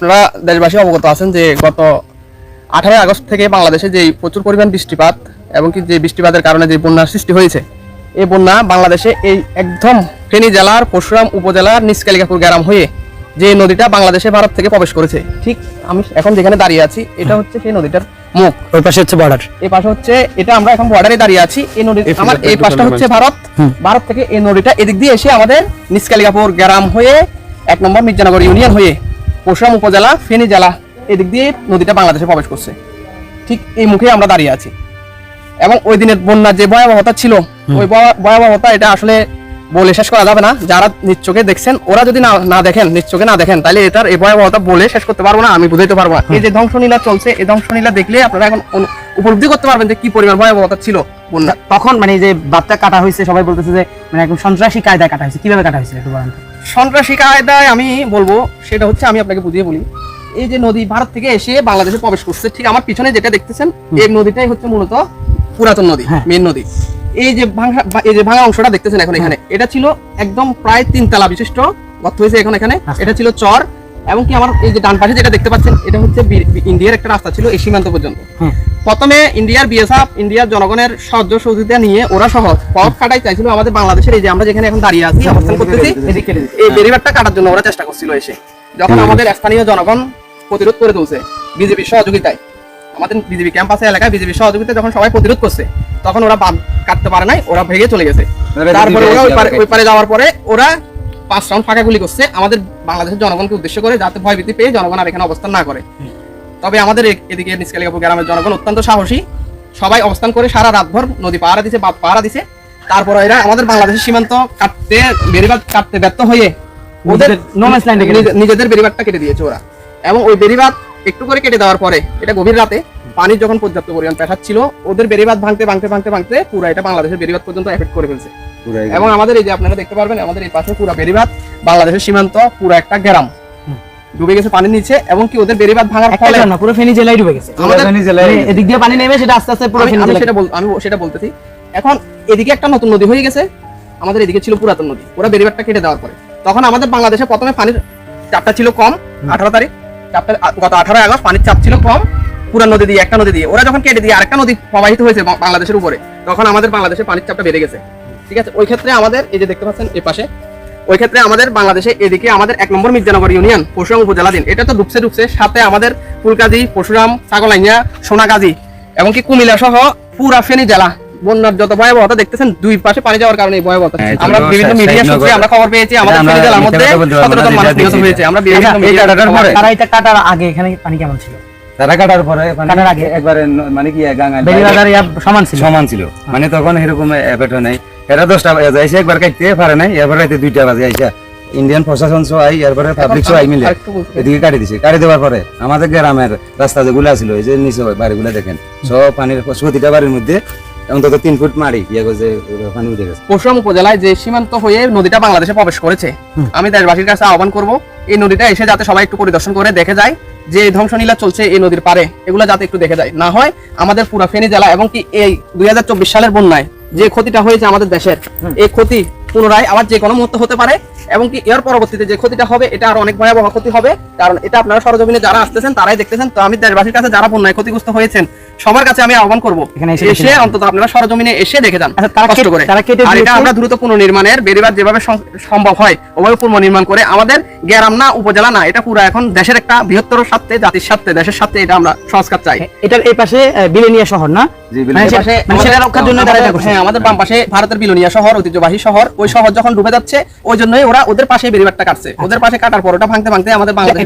আপনারা দেশবাসী অবগত আছেন যে গত আঠারোই আগস্ট থেকে বাংলাদেশে যে প্রচুর পরিমাণ বৃষ্টিপাত এবং কি যে বৃষ্টিপাতের কারণে যে বন্যার সৃষ্টি হয়েছে এই বন্যা বাংলাদেশে এই একদম ফেনী জেলার পরশুরাম উপজেলার নিষ্কালিকাপুর গ্রাম হয়ে যে নদীটা বাংলাদেশে ভারত থেকে প্রবেশ করেছে ঠিক আমি এখন যেখানে দাঁড়িয়ে আছি এটা হচ্ছে সেই নদীটার মুখ। ওই পাশে হচ্ছে বর্ডার এই পাশে হচ্ছে এটা আমরা এখন বর্ডারে দাঁড়িয়ে আছি এই নদী আমার এই পাশটা হচ্ছে ভারত। ভারত থেকে এই নদীটা এদিক দিয়ে এসে আমাদের নিষ্কালিকাপুর গ্রাম হয়ে এক নম্বর মির্জানগর ইউনিয়ন হয়ে পরশুরাম উপজেলা ফেনী জেলা এদিক দিয়ে নদীটা বাংলাদেশে প্রবেশ করছে। ঠিক এই মুখে আমরা দাঁড়িয়ে আছি। এবং ওই দিনের বন্যার যে ভয়াবহতা ছিল ওই ভয়াবহতা এটা আসলে বলে শেষ করা যাবে না। যারা নিজ দেখছেন ওরা যদি না না দেখেন নিজ না দেখেন তাহলে এটার এই ভয়াবহতা বলে শেষ করতে পারব না আমি বুঝাইতে পারব না। এই যে ধ্বংসলীলা চলছে এই ধ্বংসলীলা দেখলে আপনারা এখন উপলব্ধি করতে পারবেন যে কি পরিমাণ ভয়াবহতা ছিল। তখন মানে যে বাচ্চা কাটা হয়েছে সবাই বলতেছে যে মানে একদম সন্ত্রাসী কায়দায় কাটা হয়েছে। কীভাবে কাটা হয়েছিল একটু বলেন সন্ত্রাসী কায়দায় আমি বলব সেটা হচ্ছে আমি আপনাকে বুঝিয়ে বলি। এই যে নদী ভারত থেকে এসে বাংলাদেশে প্রবেশ করছে ঠিক আমার পিছনে যেটা দেখতেছেন এই নদীটাই হচ্ছে মূলত পুরাতন নদী হ্যাঁ। মেন নদী। এই যে ভাঙা এই যে ভাঙা অংশটা দেখতেছেন এখন এখানে। এটা ছিল একদম প্রায় তিন তলা বিশিষ্ট গর্ত হয়েছে এখন এখানে। আচ্ছা। এটা ছিল চর। এবং কি আমার এই যে ডান পাশে যেটা দেখতে পাচ্ছেন এটা হচ্ছে ইন্ডিয়ার একটা রাস্তা ছিল এই সীমান্ত পর্যন্ত। প্রথমে ইন্ডিয়ার বিএসএফ ইন্ডিয়ার জনগণের সাহায্য সহযোগিতা নিয়ে ওরা সহ পথ কাটাই চাইছিল আমাদের বাংলাদেশের এই যে আমরা যেখানে এখন দাঁড়িয়ে আছি অবস্থান করতেছি এদিক কেটে দিচ্ছে। এই বেরিবারটা কাটার জন্য ওরা চেষ্টা করছিল এসে। যখন আমাদের স্থানীয় জনগণ প্রতিরোধ করে তুলছে বিজেপির সহযোগিতায়। আমাদের বিজেপি ক্যাম্পাসে এলাকায় বিজেপির সহযোগিতায় যখন সবাই প্রতিরোধ করছে তখন ওরা বাঁধ কাটতে পারে নাই ওরা ভেঙে চলে গেছে। তারপরে ওরা ওই পারে যাওয়ার পরে ওরা পাঁচ রাউন্ড ফাঁকা গুলি করছে আমাদের বাংলাদেশের জনগণকে উদ্দেশ্য করে যাতে ভয়ভীতি পেয়ে জনগণ আর এখানে অবস্থান না করে। তবে আমাদের এদিকে নিষ্কালিকাপুর গ্রামের জনগণ অত্যন্ত সাহসী। সবাই অবস্থান করে সারা রাতভর নদী পাহারা দিছে বাঁধ পাহারা দিছে। তারপর এরা আমাদের বাংলাদেশের সীমান্ত কাটতে বেরিবাদ কাটতে ব্যর্থ হয়ে ওদের নিজেদের বেরিবাদটা কেটে দিয়েছে ওরা। এবং ওই বেরিবাদ একটু করে কেটে দেওয়ার পরে এটা গভীর রাতে পানি যখন পর্যাপ্ত পরিমাণ পেশাচ্ছিল ওদের বেরিবাদ ভাঙতে ভাঙতে ভাঙতে ভাঙতে পুরো এটা বাংলাদেশের বেরিবাদ পর্যন্ত এফেক্ট করে ফেলছে। এবং আমাদের এই যে আপনারা দেখতে পারবেন আমাদের এই পাশে পুরো বেরিবাদ বাংলাদেশের সীমান্ত পুরো একটা গ্রাম। ডুবে গেছে পানির নিচে এবং কি ওদের বেরিবাদ ভাঙার ফলে না পুরো ফেনী জেলায় ডুবে গেছে। আমাদের মানে এদিক দিয়ে পানি নেমে সেটা আস্তে আস্তে পুরো ফেনী আমি জেলা সেটা বল- আমি সেটা বলতেছি। এখন এদিকে একটা নতুন নদী হয়ে গেছে আমাদের এদিকে ছিল পুরাতন নদী। ওরা বেরিবারটা কেটে দেওয়ার পরে। তখন আমাদের বাংলাদেশে প্রথমে পানির চাপটা ছিল কম আঠারো তারিখ চাপটা গত আঠারোই আগস্ট পানির চাপ ছিল কম। পুরা নদী দিয়ে একটা নদী দিয়ে। ওরা যখন কেটে দিয়ে আরেকটা নদী প্রবাহিত হয়েছে বাংলাদেশের উপরে তখন আমাদের বাংলাদেশে পানির চাপটা বেড়ে গেছে। ঠিক আছে? ওই ক্ষেত্রে আমাদের এই যে দেখতে পাচ্ছেন এই পাশে ওই ক্ষেত্রে আমাদের বাংলাদেশে এদিকে আমাদের এক নম্বর মির্জানগর ইউনিয়ন পরশুরাম উপজেলাধীন এটা তো ডুবছে ডুবছে। সাথে আমাদের ফুলকাজি পরশুরাম ছাগলাইয়া সোনাগাজী এমনকি কুমিল্লা সহ পুরা ফেনী জেলা। বন্যার যত ভয়াবহতা দেখতেছেন দুই পাশে পানি যাওয়ার কারণে এই ভয়াবহতা। হ্যাঁ, আমরা বিভিন্ন মিডিয়া সূত্রে। আমরা খবর পেয়েছি আমাদের ফেনী জেলার মধ্যে সতেরো জন মানুষ নিহত হয়েছে। আমরা বিভিন্ন এটা কাটার আগে এখানে পানি কেমন ছিল? তারা কাটার পরে কাটার আগে? একবারে মানে কি বেরিবাজার সমান ছিল? সমান ছিল। মানে তখন এরকম নাই। এরা দশটা বাজে আইসা একবার কাটতে পারে নাই এরপর রাতে দুইটা বাজে আইসা। ইন্ডিয়ান প্রশাসন সহ আই এরপরে পাবলিক সহ আই মিলে। এদিকে কাটি দিছে। কাটি দেওয়ার পরে আমাদের গ্রামের রাস্তা যেগুলো ছিল এই যে নিচে বাড়িগুলো দেখেন সব পানির প্রতিটা বাড়ির মধ্যে অন্তত তিন ফুট মারি ইয়ে পানি উঠে গেছে। পরশুরাম উপজেলায় যে সীমান্ত হয়ে নদীটা বাংলাদেশে প্রবেশ করেছে আমি দেশবাসীর কাছে আহ্বান করব এই নদীটা এসে যাতে সবাই একটু পরিদর্শন করে দেখে যায়। যে ধ্বংসনীলা ধ্বংসলীলা চলছে এই নদীর পারে এগুলো যাতে একটু দেখে যায়। না হয় আমাদের পুরা ফেনী জেলা এবং কি এই দুই হাজার চব্বিশ সালের বন্যায় যে ক্ষতিটা হয়েছে আমাদের দেশের এই ক্ষতি পুনরায় আবার যে কোনো মুহূর্তে হতে পারে এবং কি এর পরবর্তীতে যে ক্ষতিটা হবে এটা আর অনেক ভয়াবহ ক্ষতি হবে। কারণ এটা আপনারা সরজমিনে যারা আসতেছেন তারাই দেখতেছেন। তো আমি দেশবাসীর কাছে যারা বন্যায় ক্ষতিগ্রস্ত হয়েছেন সবার কাছে আমি আহ্বান করব এসে। অন্তত আপনারা সরজমিনে এসে দেখে যান আচ্ছা, কষ্ট করে। আর এটা আমরা দ্রুত পুনর্নির্মাণের বেরিবাদ যেভাবে সম্ভব হয় ওভাবে পুনর্নির্মাণ করে আমাদের গ্রাম না উপজেলা না এটা পুরো এখন দেশের একটা বৃহত্তর স্বার্থে জাতির স্বার্থে দেশের স্বার্থে এটা আমরা সংস্কার চাই। এটার এই পাশে বিলেনিয়া শহর না? মানে মানে হ্যাঁ আমাদের বাম পাশে ভারতের বিলোনিয়া শহর ঐতিহ্যবাহী শহর ওই শহর যখন ডুবে যাচ্ছে ওই জন্যই ওরা ওদের পাশে বেরিবারটা কাটছে। ওদের পাশে কাটার পর ওটা ভাঙতে ভাঙতে আমাদের বাংলাদেশ